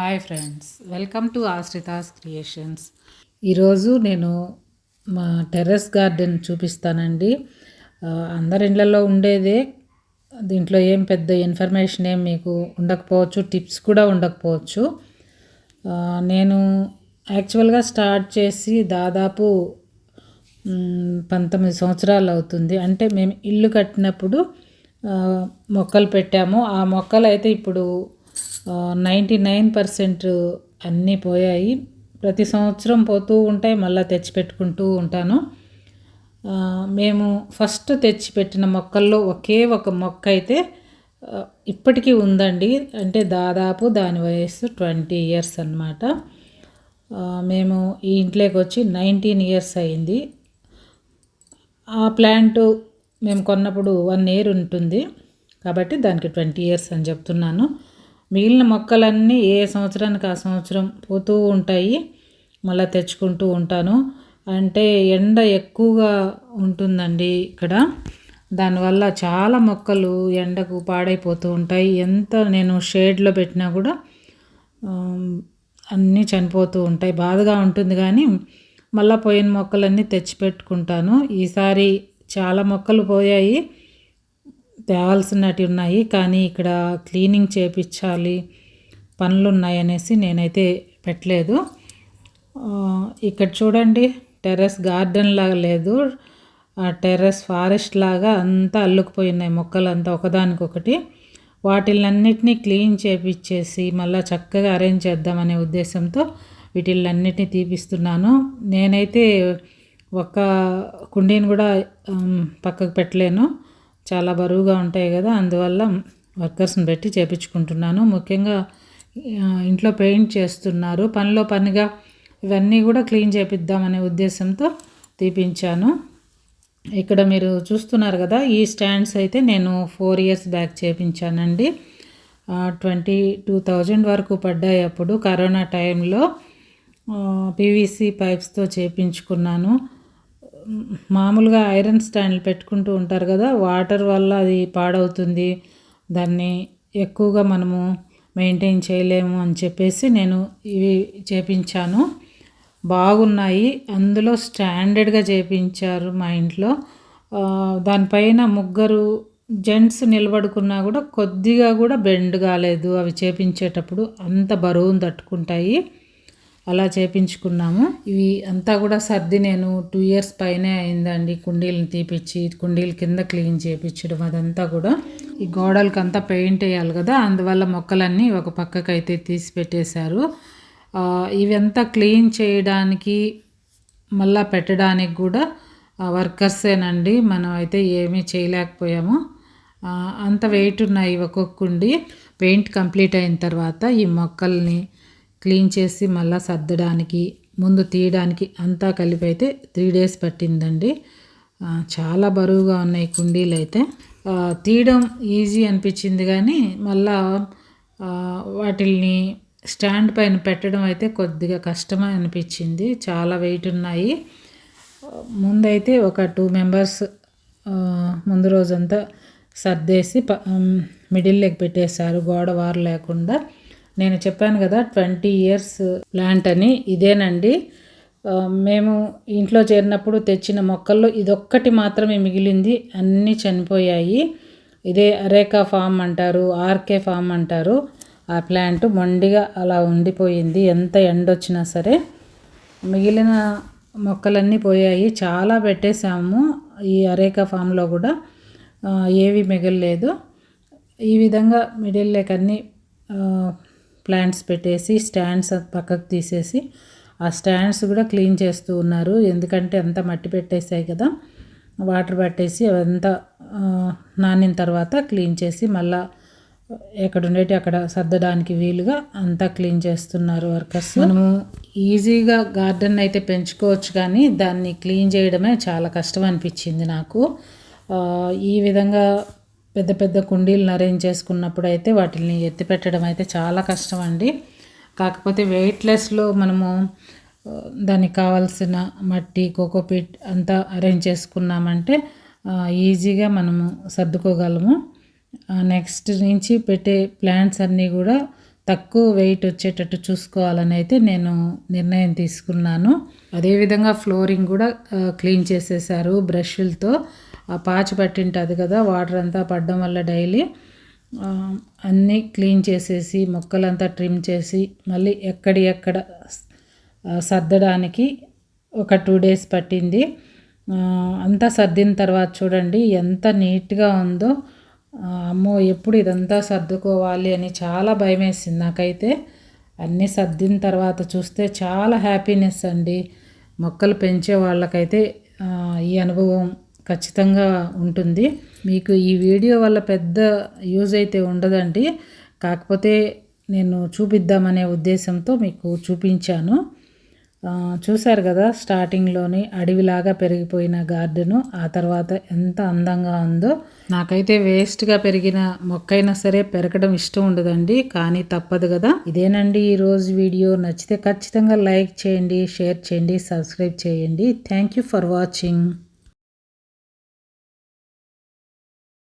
Hi friends welcome to Ashrita's creations. ఈరోజు నేను మా టెర్రస్ గార్డెన్ చూపిస్తానండి. అందరి ఇళ్ళల్లో ఉండేదే. దీంట్లో ఏం పెద్ద ఇన్ఫర్మేషన్ ఏం మీకు ఉండకపోవచ్చు టిప్స్ కూడా ఉండకపోవచ్చు. నేను యాక్చువల్గా స్టార్ట్ చేసి దాదాపు పంతొమ్మిది సంవత్సరాలు అవుతుంది. అంటే మేము ఇల్లు కట్టినప్పుడు మొక్కలు పెట్టాము. ఆ మొక్కలు అయితే ఇప్పుడు నైంటీ నైన్ పర్సెంట్ అన్నీ పోయాయి. ప్రతి సంవత్సరం పోతూ ఉంటాయి మళ్ళీ తెచ్చిపెట్టుకుంటూ ఉంటాను. మేము ఫస్ట్ తెచ్చిపెట్టిన మొక్కల్లో ఒకే ఒక మొక్క అయితే ఇప్పటికీ ఉందండి. అంటే దాదాపు దాని వయస్సు ట్వంటీ ఇయర్స్ అనమాట మేము ఈ ఇంట్లోకి వచ్చి నైన్టీన్ ఇయర్స్ అయింది. ఆ ప్లాంట్ మేము కొన్నప్పుడు వన్ ఇయర్ ఉంటుంది. కాబట్టి దానికి ట్వంటీ ఇయర్స్ అని చెప్తున్నాను. మిగిలిన మొక్కలన్నీ ఏ సంవత్సరానికి ఆ సంవత్సరం పోతూ ఉంటాయి మళ్ళీ తెచ్చుకుంటూ ఉంటాను. అంటే ఎండ ఎక్కువగా ఉంటుందండి ఇక్కడ. దానివల్ల చాలా మొక్కలు ఎండకు పాడైపోతూ ఉంటాయి. ఎంత నేను షేడ్లో పెట్టినా కూడా అన్నీ చనిపోతూ ఉంటాయి. బాధగా ఉంటుంది కానీ మళ్ళీ పోయిన మొక్కలన్నీ తెచ్చిపెట్టుకుంటాను. ఈసారి చాలా మొక్కలు పోయాయి. తేవాల్సినవి ఉన్నాయి కానీ ఇక్కడ క్లీనింగ్ చేపించాలి పనులు ఉన్నాయి అనేసి నేనైతే పెట్టలేదు. ఇక్కడ చూడండి టెర్రస్ గార్డెన్ లాగా లేదు. టెర్రస్ ఫారెస్ట్ లాగా అంతా అల్లుకుపోయినాయి మొక్కలు అంతా ఒకదానికొకటి. వాటిలన్నిటినీ క్లీన్ చేపించేసి మళ్ళీ చక్కగా అరేంజ్ చేద్దామనే ఉద్దేశంతో వీటిలన్నిటినీ తీపిస్తున్నాను. నేనైతే ఒక కుండీని కూడా పక్కకు పెట్టలేను. చాలా బరువుగా ఉంటాయి కదా అందువల్ల వర్కర్స్ని పెట్టి చేపించుకుంటున్నాను. ముఖ్యంగా ఇంట్లో పెయింట్ చేస్తున్నారు. పనిలో పనిగా ఇవన్నీ కూడా క్లీన్ చేపిద్దామనే ఉద్దేశంతో తీపించాను. ఇక్కడ మీరు చూస్తున్నారు కదా ఈ స్టాండ్స్ అయితే నేను ఫోర్ ఇయర్స్ బ్యాక్ చేపించానండి. ట్వంటీ టూ థౌజండ్ వరకు పడ్డాయి అప్పుడు కరోనా టైంలో. పీవీసీ పైప్స్తో చేపించుకున్నాను. మామూలుగా ఐరన్ స్టాండ్లు పెట్టుకుంటూ ఉంటారు కదా వాటర్ వల్ల అది పాడవుతుంది. దాన్ని ఎక్కువగా మనము మెయింటైన్ చేయలేము అని చెప్పేసి నేను ఇవి చేపించాను. బాగున్నాయి. అందులో స్టాండర్డ్గా చేపించారు మా ఇంట్లో. దానిపైన ముగ్గురు జెంట్స్ నిలబడుకున్నా కూడా కొద్దిగా కూడా బెండ్ కాలేదు అవి చేపించేటప్పుడు. అంత బరువును తట్టుకుంటాయి. అలా చేపించుకున్నాము. ఇవి అంతా కూడా సర్ది నేను టూ ఇయర్స్ పైనే అయిందండి. కుండీలను తీపిచ్చి కుండీల కింద క్లీన్ చేపించడం అదంతా కూడా. ఈ గోడలకి అంతా పెయింట్ వేయాలి కదా అందువల్ల మొక్కలన్నీ ఒక పక్కకు అయితే తీసి పెట్టేశారు. ఇవంతా క్లీన్ చేయడానికి మళ్ళా పెట్టడానికి కూడా వర్కర్సేనండి. మనం అయితే ఏమీ చేయలేకపోయాము. అంత వెయిట్ ఉన్నాయి ఒక్కొక్కండి పెయింట్ కంప్లీట్ అయిన తర్వాత ఈ మొక్కల్ని క్లీన్ చేసి మళ్ళీ సర్దడానికి ముందు తీయడానికి అంతా కలిపి అయితే త్రీ డేస్ పట్టిందండి. చాలా బరువుగా ఉన్నాయి కుండీలు అయితే. తీయడం ఈజీ అనిపించింది కానీ మళ్ళా వాటిల్ని స్టాండ్ పైన పెట్టడం అయితే కొద్దిగా కష్టమే అనిపించింది. చాలా వెయిట్ ఉన్నాయి. ముందైతే ఒక టూ మెంబర్స్ ముందు రోజంతా సర్దేసి ప మిడిల్లోకి పెట్టేశారు. గోడ వారు లేకుండా. నేను చెప్పాను కదా ట్వంటీ ఇయర్స్ ప్లాంట్ అని ఇదేనండి. మేము ఇంట్లో చేరినప్పుడు తెచ్చిన మొక్కల్లో ఇదొక్కటి మాత్రమే మిగిలింది అన్నీ చనిపోయాయి. ఇదే అరేకా ఫామ్ అంటారు ఆర్కే ఫామ్ అంటారు. ఆ ప్లాంట్ మొండిగా అలా ఉండిపోయింది ఎంత ఎండ వచ్చినా సరే. మిగిలిన మొక్కలన్నీ పోయాయి చాలా పెట్టేశాము ఈ అరేకా ఫామ్లో కూడా. ఏవి మిగలలేదు. ఈ విధంగా మిడిల్ లేక్ అన్ని ప్లాంట్స్ పెట్టేసి స్టాండ్స్ పక్కకు తీసేసి ఆ స్టాండ్స్ కూడా క్లీన్ చేస్తూ ఉన్నారు. ఎందుకంటే అంతా మట్టి పెట్టేసాయి కదా. వాటర్ పట్టేసి అవంతా నానిన తర్వాత క్లీన్ చేసి మళ్ళా ఎక్కడ ఉండేటి అక్కడ సర్దడానికి వీలుగా అంతా క్లీన్ చేస్తున్నారు వర్కర్స్. మనము ఈజీగా గార్డెన్ అయితే పెంచుకోవచ్చు కానీ దాన్ని క్లీన్ చేయడమే చాలా కష్టం అనిపించింది నాకు. ఈ విధంగా పెద్ద పెద్ద కుండీలను అరేంజ్ చేసుకున్నప్పుడు అయితే వాటిని ఎత్తిపెట్టడం అయితే చాలా కష్టం అండి కాకపోతే వెయిట్లెస్లో మనము దానికి కావాల్సిన మట్టి కోకోపీట్ అంతా అరేంజ్ చేసుకున్నామంటే ఈజీగా మనము సర్దుకోగలము. నెక్స్ట్ నుంచి పెట్టే ప్లాంట్స్ అన్నీ కూడా తక్కువ వెయిట్ వచ్చేటట్టు చూసుకోవాలని అయితే నేను నిర్ణయం తీసుకున్నాను. అదేవిధంగా ఫ్లోరింగ్ కూడా క్లీన్ చేసేసారు బ్రష్లతో ఆ పాచి పట్టింటుంది కదా వాటర్ అంతా పడడం వల్ల డైలీ అన్నీ క్లీన్ చేసేసి మొక్కలంతా ట్రిమ్ చేసి మళ్ళీ ఎక్కడి ఎక్కడ సర్దడానికి ఒక టూ డేస్ పట్టింది. అంతా సర్దిన తర్వాత చూడండి ఎంత నీట్గా ఉందో. అమ్మో ఎప్పుడు ఇదంతా సర్దుకోవాలి అని చాలా భయం వేసింది నాకైతే. అన్నీ సర్దిన తర్వాత చూస్తే చాలా హ్యాపీనెస్ అండి. మొక్కలు పెంచే వాళ్ళకైతే ఈ అనుభవం ఖచ్చితంగా ఉంటుంది. మీకు ఈ వీడియో వల్ల పెద్ద యూజ్ అయితే ఉండదండి. కాకపోతే నేను చూపిద్దామనే ఉద్దేశంతో మీకు చూపించాను. చూశారు కదా స్టార్టింగ్లోని అడవిలాగా పెరిగిపోయిన గార్డెను ఆ తర్వాత ఎంత అందంగా ఉందో. నాకైతే వేస్ట్గా పెరిగిన మొక్కైనా సరే పెరగడం ఇష్టం ఉండదండి కానీ తప్పదు కదా. ఇదేనండి ఈ రోజు వీడియో. నచ్చితే ఖచ్చితంగా లైక్ చేయండి షేర్ చేయండి సబ్స్క్రైబ్ చేయండి. Thank you for watching.